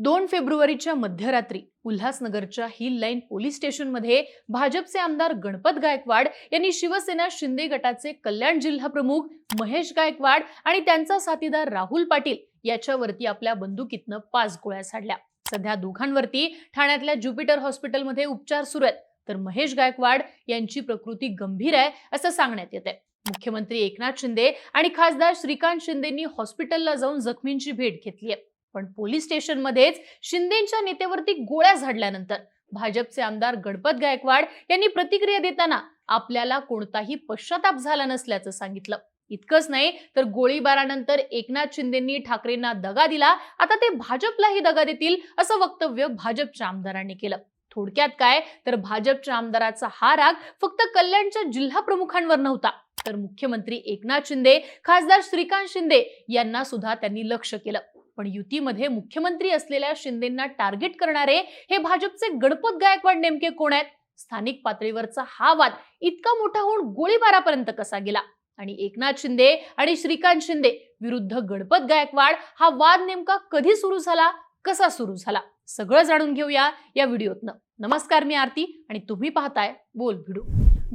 दोन फेब्रुवारीच्या मध्यरात्री उल्हासनगरच्या हिल लाईन पोलीस स्टेशनमध्ये भाजपचे आमदार गणपत गायकवाड यांनी शिवसेना शिंदे गटाचे कल्याण जिल्हा प्रमुख महेश गायकवाड आणि त्यांचा साथीदार राहुल पाटील याच्यावरती आपल्या बंदुकीतनं पाच गोळ्या झाडल्या सध्या दोघांवरती ठाण्यातल्या ज्युपिटर हॉस्पिटलमध्ये उपचार सुरू आहेत. तर महेश गायकवाड यांची प्रकृती गंभीर आहे असं सांगण्यात येत आहे मुख्यमंत्री एकनाथ शिंदे आणि खासदार श्रीकांत शिंदेंनी हॉस्पिटलला जाऊन जखमींची भेट घेतली आहे. पण पोलीस स्टेशनमध्येच शिंदेच्या नेत्यावरती गोळ्या झाडल्यानंतर भाजपचे आमदार गणपत गायकवाड यांनी प्रतिक्रिया देताना आपल्याला कोणताही पश्चाताप झाला नसल्याचं सांगितलं. इतकंच नाही तर गोळीबारानंतर एकनाथ शिंदेंनी ठाकरेंना दगा दिला. आता ते भाजपलाही दगा देतील असं वक्तव्य भाजपच्या आमदारांनी केलं. थोडक्यात काय? तर भाजपच्या आमदाराचा हा राग फक्त कल्याणच्या जिल्हा प्रमुखांवर नव्हता. तर मुख्यमंत्री एकनाथ शिंदे खासदार श्रीकांत शिंदे यांना सुद्धा त्यांनी लक्ष केलं. पण युतीमध्ये मुख्यमंत्री असलेल्या शिंदेंना टार्गेट करणारे हे भाजपचे गणपत गायकवाड नेमके कोण आहेत? स्थानिक पातळीवरचा हा वाद इतका मोठा होऊन गोळीबारापर्यंत कसा गेला? आणि एकनाथ शिंदे आणि श्रीकांत शिंदे विरुद्ध गणपत गायकवाड हा वाद नेमका कधी सुरू झाला? कसा सुरू झाला? सगळं जाणून घेऊया या व्हिडिओतनं. नमस्कार मी आरती आणि तुम्ही पाहताय बोल भिडू.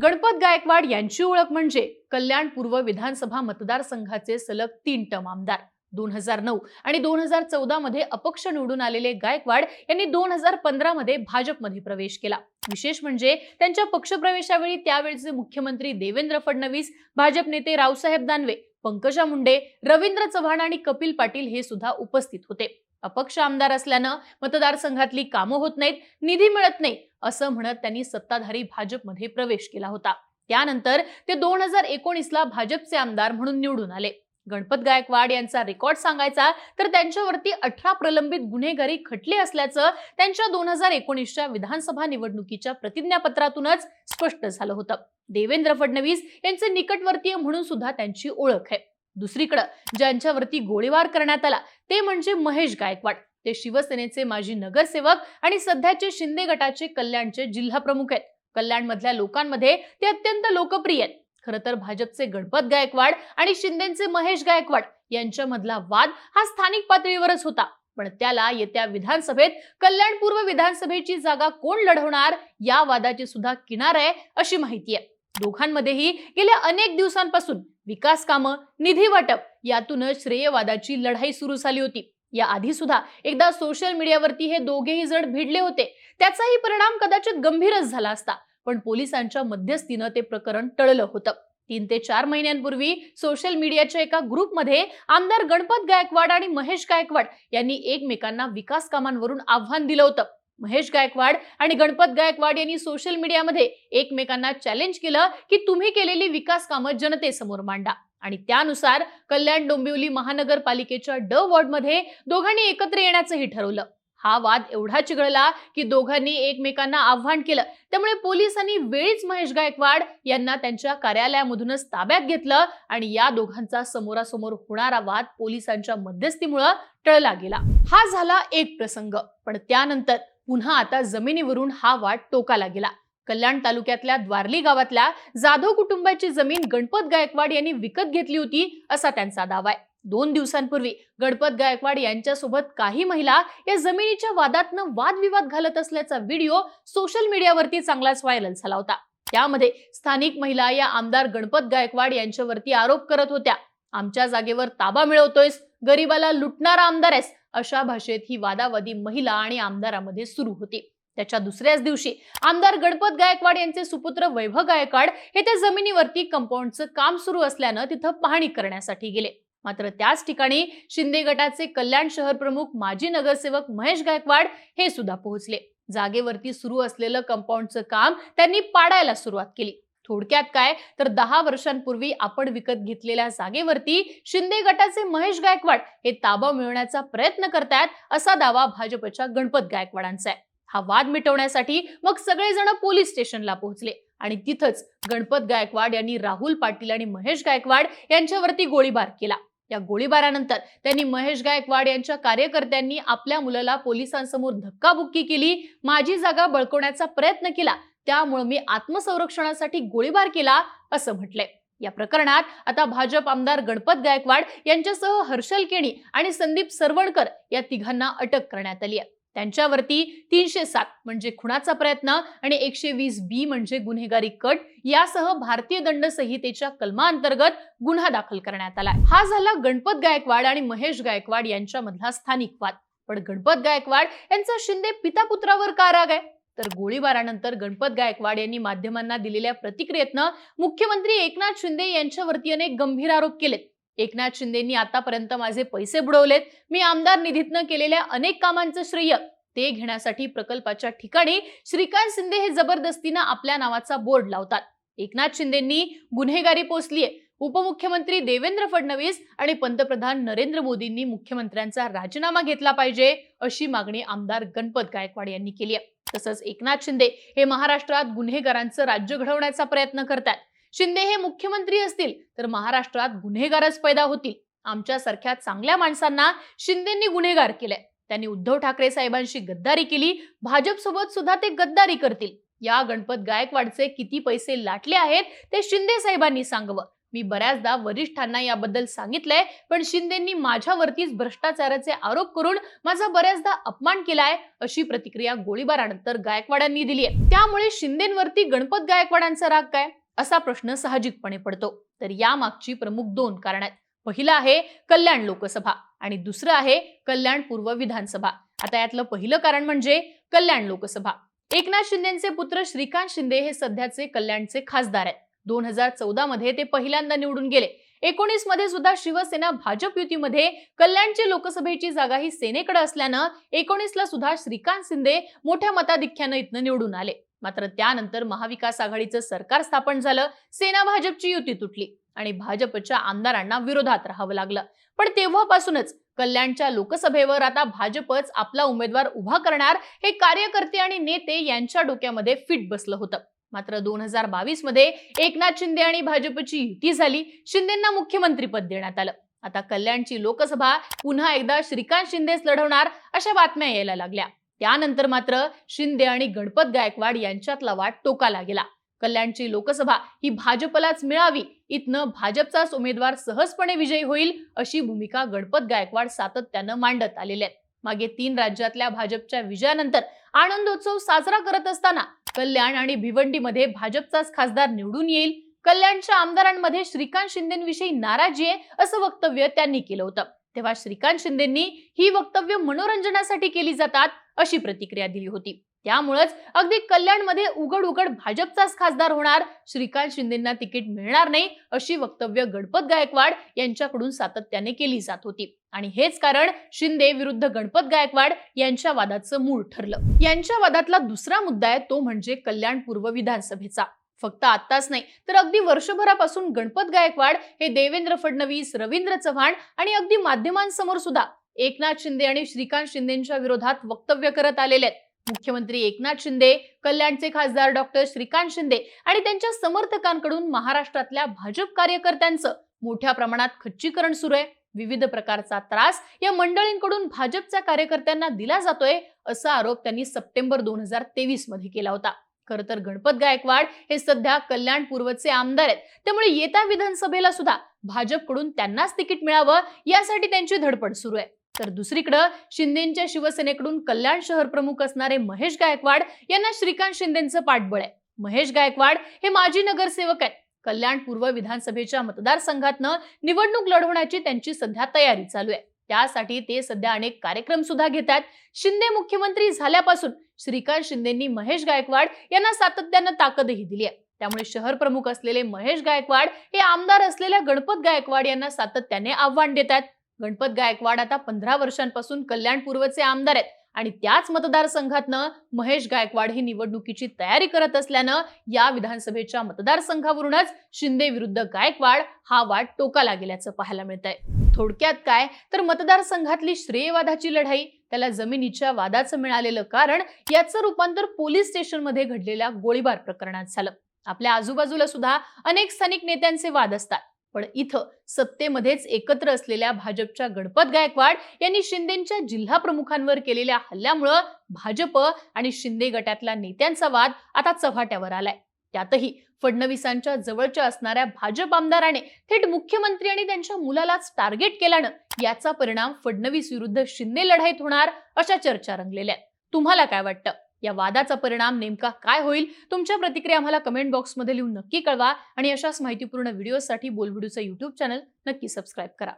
गणपत गायकवाड यांची ओळख म्हणजे कल्याण पूर्व विधानसभा मतदारसंघाचे सलग तीन टर्म आमदार. दोन हजार नऊ आणि दोन हजार चौदा मध्ये अपक्ष निवडून आलेले गायकवाड यांनी दोन हजार पंधरा मध्ये भाजपमध्ये प्रवेश केला. विशेष म्हणजे त्यांच्या पक्षप्रवेशावेळी त्यावेळचे मुख्यमंत्री देवेंद्र फडणवीस भाजप नेते रावसाहेब दानवे पंकजा मुंडे रवींद्र चव्हाण आणि कपिल पाटील हे सुद्धा उपस्थित होते. अपक्ष आमदार असल्यानं मतदारसंघातली कामं होत नाहीत निधी मिळत नाही असं म्हणत त्यांनी सत्ताधारी भाजपमध्ये प्रवेश केला होता. त्यानंतर ते दोन हजार एकोणीसला भाजपचे आमदार म्हणून निवडून आले. गणपत गायकवाड यांचा रेकॉर्ड सांगायचा तर त्यांच्यावरती अठरा प्रलंबित गुन्हेगारी खटले असल्याचं त्यांच्या दोन हजार एकोणीसच्या विधानसभा निवडणुकीच्या प्रतिज्ञापत्रातूनच स्पष्ट झालं होतं. देवेंद्र फडणवीस यांचे निकटवर्तीय म्हणून सुद्धा त्यांची ओळख आहे. दुसरीकडं ज्यांच्यावरती गोळीबार करण्यात आला ते म्हणजे महेश गायकवाड. ते शिवसेनेचे माजी नगरसेवक आणि सध्याचे शिंदे गटाचे कल्याणचे जिल्हा प्रमुख आहेत. कल्याणमधल्या लोकांमध्ये ते अत्यंत लोकप्रिय आहेत. खरं तर भाजपचे गणपत गायकवाड आणि शिंदेचे महेश गायकवाड यांच्यामधला वाद हा स्थानिक पातळीवरच होता. पण त्याला येत्या विधानसभेत कल्याण पूर्व विधानसभेची जागा कोण लढवणार या वादाची सुद्धा किनार आहे अशी माहिती आहे. दोघांमध्येही गेल्या अनेक दिवसांपासून विकास कामं निधी वाटप यातूनच श्रेयवादाची लढाई सुरू झाली होती. या आधी सुद्धा एकदा सोशल मीडियावरती हे दोघेही जण भिडले होते. त्याचाही परिणाम कदाचित गंभीरच झाला असता. पण पोलिसांच्या मध्यस्थीनं ते प्रकरण टळलं होतं. तीन ते चार महिन्यांपूर्वी सोशल मीडियाच्या एका ग्रुपमध्ये आमदार गणपत गायकवाड आणि महेश गायकवाड यांनी एकमेकांना विकास कामांवरून आव्हान दिलं होतं. महेश गायकवाड आणि गणपत गायकवाड यांनी सोशल मीडियामध्ये एकमेकांना चॅलेंज केलं की तुम्ही केलेली विकास कामं जनतेसमोर मांडा. आणि त्यानुसार कल्याण डोंबिवली महानगरपालिकेच्या ड वॉर्डमध्ये दोघांनी एकत्र येण्याचंही ठरवलं. हा वाद एवढा चिघळला की दोघांनी एकमेकांना आव्हान केलं. त्यामुळे पोलिसांनी वेळीच महेश गायकवाड यांना त्यांच्या कार्यालयामधूनच ताब्यात घेतलं आणि या दोघांचा समोरासमोर होणारा वाद पोलिसांच्या मध्यस्थीमुळं टळला गेला. हा झाला एक प्रसंग. पण त्यानंतर पुन्हा आता जमिनीवरून हा वाद टोकाला गेला. कल्याण तालुक्यातल्या द्वारली गावातल्या जाधव कुटुंबाची जमीन गणपत गायकवाड यांनी विकत घेतली होती असा त्यांचा दावा आहे. दोन दिवसांपूर्वी गणपत गायकवाड यांच्यासोबत काही महिला या जमिनीच्या वादातनं वादविवाद घालत असल्याचा व्हिडिओ सोशल मीडियावरती चांगलाच व्हायरल झाला होता. त्यामध्ये स्थानिक महिला या आमदार गणपत गायकवाड यांच्यावरती आरोप करत होत्या आमच्या जागेवर ताबा मिळवतोयस गरीबाला लुटणारा आमदार आहेस अशा भाषेत ही वादावादी महिला आणि आमदारामध्ये सुरू होती. त्याच्या दुसऱ्याच दिवशी आमदार गणपत गायकवाड यांचे सुपुत्र वैभव गायकवाड हे त्या जमिनीवरती कंपाऊंडचं काम सुरू असल्यानं तिथं पाहणी करण्यासाठी गेले. मात्र त्याच ठिकाणी शिंदे गटाचे कल्याण शहर प्रमुख माजी नगरसेवक महेश गायकवाड हे सुद्धा पोहोचले. जागेवरती सुरू असलेलं कंपाऊंडचं काम त्यांनी पाडायला सुरुवात केली. थोडक्यात काय? तर दहा वर्षांपूर्वी आपण विकत घेतलेल्या जागेवरती शिंदे गटाचे महेश गायकवाड हे ताबा मिळवण्याचा प्रयत्न करतायत असा दावा भाजपच्या गणपत गायकवाडांचा आहे. हा वाद मिटवण्यासाठी मग सगळेजण पोलीस स्टेशनला पोहोचले आणि तिथंच गणपत गायकवाड यांनी राहुल पाटील आणि महेश गायकवाड यांच्यावरती गोळीबार केला. या गोळीबारानंतर त्यांनी महेश गायकवाड यांच्या कार्यकर्त्यांनी आपल्या मुलाला पोलिसांसमोर धक्काबुक्की केली माझी जागा बळकवण्याचा प्रयत्न केला त्यामुळे मी आत्मसंरक्षणासाठी गोळीबार केला असं म्हटलंय. या प्रकरणात आता भाजप आमदार गणपत गायकवाड यांच्यासह हर्षल केणी आणि संदीप सरवणकर या तिघांना अटक करण्यात आली आहे. त्यांच्यावरती तीनशे सात म्हणजे खुणाचा प्रयत्न आणि एकशे वीस बी म्हणजे गुन्हेगारी कट यासह भारतीय दंड संहितेच्या कलमाअंतर्गत गुन्हा दाखल करण्यात आला हा झाला गणपत गायकवाड आणि महेश गायकवाड यांच्यामधला स्थानिक वाद. पण गणपत गायकवाड यांचा शिंदे पिता पुत्रावर का राग आहे. तर गोळीबारानंतर गणपत गायकवाड यांनी माध्यमांना दिलेल्या प्रतिक्रियेतनं मुख्यमंत्री एकनाथ शिंदे यांच्यावरती अनेक गंभीर आरोप केलेत. एकनाथ शिंदेंनी आतापर्यंत माझे पैसे बुडवलेत. मी आमदार निधीतनं केलेल्या अनेक कामांचं श्रेय ते घेण्यासाठी प्रकल्पाच्या ठिकाणी श्रीकांत शिंदे हे जबरदस्तीनं आपल्या नावाचा बोर्ड लावतात. एकनाथ शिंदेंनी गुन्हेगारी पोचलीये उपमुख्यमंत्री देवेंद्र फडणवीस आणि पंतप्रधान नरेंद्र मोदींनी मुख्यमंत्र्यांचा राजीनामा घेतला पाहिजे अशी मागणी आमदार गणपत गायकवाड यांनी केली आहे तसंच एकनाथ शिंदे हे महाराष्ट्रात गुन्हेगारांचं राज्य घडवण्याचा प्रयत्न करतात. शिंदे हे मुख्यमंत्री असतील तर महाराष्ट्रात गुन्हेगारच पैदा होतील. आमच्यासारख्या चांगल्या माणसांना शिंदेंनी गुन्हेगार केलंय. त्यांनी उद्धव ठाकरे साहेबांशी गद्दारी केली भाजप सोबत सुद्धा ते गद्दारी करतील. या गणपत गायकवाडचे किती पैसे लाटले आहेत ते शिंदे साहेबांनी सांगवं. मी बऱ्याचदा वरिष्ठांना याबद्दल सांगितलंय पण शिंदेंनी माझ्यावरतीच भ्रष्टाचाराचे आरोप करून माझा बऱ्याचदा अपमान केलाय अशी प्रतिक्रिया गोळीबारानंतर गायकवाडांनी दिली आहे त्यामुळे शिंदेंवरती गणपत गायकवाडांचा राग काय? असा प्रश्न साहजिकपणे पडतो. तर यामागची प्रमुख दोन कारण आहेत. पहिलं आहे कल्याण लोकसभा आणि दुसरं आहे कल्याण पूर्व विधानसभा. आता यातलं पहिलं कारण म्हणजे कल्याण लोकसभा. एकनाथ शिंदेचे पुत्र श्रीकांत शिंदे हे सध्याचे कल्याणचे खासदार आहेत. दोन हजार चौदा मध्ये ते पहिल्यांदा निवडून गेले. एकोणीसमध्ये सुद्धा शिवसेना भाजप युतीमध्ये कल्याणची लोकसभेची जागा ही सेनेकडे असल्यानं एकोणीसला सुद्धा श्रीकांत शिंदे मोठ्या मताधिक्यानं इथनं निवडून आले. मात्र त्यानंतर महाविकास आघाडीचं सरकार स्थापन झालं सेना भाजपची युती तुटली आणि भाजपच्या आमदारांना विरोधात राहावं लागलं. पण तेव्हापासूनच कल्याणच्या लोकसभेवर आता भाजपच आपला उमेदवार उभा करणार हे कार्यकर्ते आणि नेते यांच्या डोक्यामध्ये फिट बसलं होतं. मात्र दोन हजार बावीसमध्ये एकनाथ शिंदे आणि भाजपची युती झाली शिंदेना मुख्यमंत्रीपद देण्यात आलं. आता कल्याणची लोकसभा पुन्हा एकदा श्रीकांत शिंदेच लढवणार अशा बातम्या यायला लागल्या. त्यानंतर मात्र शिंदे आणि गणपत गायकवाड यांच्यातला वाट टोकाला गेला. कल्याणची लोकसभा ही भाजपलाच मिळावी इथनं भाजपचाच उमेदवार सहजपणे विजयी होईल अशी भूमिका गणपत गायकवाड सातत्यानं मांडत आलेले आहेत. मागे तीन राज्यातल्या भाजपच्या विजयानंतर आनंदोत्सव साजरा करत असताना कल्याण आणि भिवंडीमध्ये भाजपचाच खासदार निवडून येईल कल्याणच्या आमदारांमध्ये श्रीकांत शिंदेविषयी नाराजी आहे असं वक्तव्य त्यांनी केलं होतं. तेव्हा श्रीकांत शिंदेंनी ही वक्तव्य मनोरंजनासाठी केली जातात अशी प्रतिक्रिया दिली होती. त्यामुळेच अगदी कल्याणमध्ये उघड उघड भाजपचाच खासदार होणार श्रीकांत शिंदेंना तिकीट मिळणार नाही अशी वक्तव्य गणपत गायकवाड यांच्याकडून सातत्याने केली जात होती. आणि हेच कारण शिंदे विरुद्ध गणपत गायकवाड यांच्या वादाचं मूळ ठरलं. यांच्या वादातला दुसरा मुद्दा आहे तो म्हणजे कल्याण पूर्व विधानसभेचा. फक्त आत्ताच नाही तर अगदी वर्षभरापासून गणपत गायकवाड हे देवेंद्र फडणवीस रवींद्र चव्हाण आणि अगदी माध्यमांसमोर सुद्धा एकनाथ शिंदे आणि श्रीकांत शिंदेच्या विरोधात वक्तव्य करत आलेले आहेत. मुख्यमंत्री एकनाथ शिंदे कल्याणचे खासदार डॉक्टर श्रीकांत शिंदे आणि त्यांच्या समर्थकांकडून महाराष्ट्रातल्या भाजप कार्यकर्त्यांचं मोठ्या प्रमाणात खच्चीकरण सुरू आहे. विविध प्रकारचा त्रास या मंडळींकडून भाजपच्या कार्यकर्त्यांना दिला जातोय असा आरोप त्यांनी सप्टेंबर दोन हजार तेवीसमध्ये केला होता. खर तर गणपत गायकवाड हे सध्या कल्याण पूर्वचे आमदार आहेत. त्यामुळे येत्या विधानसभेला सुद्धा भाजपकडून त्यांनाच तिकीट मिळावं यासाठी त्यांची धडपड सुरू आहे. तर दुसरीकडं शिंदेच्या शिवसेनेकडून कल्याण शहर प्रमुख असणारे महेश गायकवाड यांना श्रीकांत शिंदेचं पाठबळ आहे. महेश गायकवाड हे माजी नगरसेवक आहेत. कल्याण पूर्व विधानसभेच्या मतदारसंघातनं निवडणूक लढवण्याची त्यांची सध्या तयारी चालू आहे. त्यासाठी ते सध्या अनेक कार्यक्रम सुद्धा घेतात. शिंदे मुख्यमंत्री झाल्यापासून श्रीकांत शिंदेंनी महेश गायकवाड यांना सातत्यानं ताकदही दिली आहे. त्यामुळे शहर प्रमुख असलेले महेश गायकवाड हे आमदार असलेल्या गणपत गायकवाड यांना सातत्याने आव्हान देतात गणपत गायकवाड आता पंधरा वर्षांपासून कल्याण पूर्वचे आमदार आहेत आणि त्याच मतदारसंघातनं महेश गायकवाड ही निवडणुकीची तयारी करत असल्यानं या विधानसभेच्या मतदारसंघावरूनच शिंदे विरुद्ध गायकवाड हा वाद टोकाला गेल्याचं पाहायला मिळत आहे थोडक्यात काय? तर मतदारसंघातली श्रेयवादाची लढाई त्याला जमिनीच्या वादाचं मिळालेलं कारण याचं रूपांतर पोलीस स्टेशनमध्ये घडलेल्या गोळीबार प्रकरणात झालं. आपल्या आजूबाजूला सुद्धा अनेक स्थानिक नेत्यांचे वाद असतात. पण इथं सत्तेमध्येच एकत्र असलेल्या भाजपच्या गणपत गायकवाड यांनी शिंदेच्या जिल्हा प्रमुखांवर केलेल्या हल्ल्यामुळं भाजप आणि शिंदे गटातल्या नेत्यांचा वाद आता चव्हाट्यावर आलाय. त्यातही फडणवीसांच्या जवळच्या असणाऱ्या भाजप आमदाराने थेट मुख्यमंत्री आणि त्यांच्या मुलालाच टार्गेट केल्यानं याचा परिणाम फडणवीस विरुद्ध शिंदे लढाईत होणार अशा चर्चा रंगलेल्या आहेत. तुम्हाला काय वाटतं? या वादाचा परिणाम नेमका काय होईल? तुमच्या प्रतिक्रिया आम्हाला कमेंट बॉक्समध्ये लिहून नक्की कळवा आणि अशाच माहितीपूर्ण व्हिडिओसाठी बोलबिडूचं युट्यूब चॅनल नक्की सबस्क्राईब करा.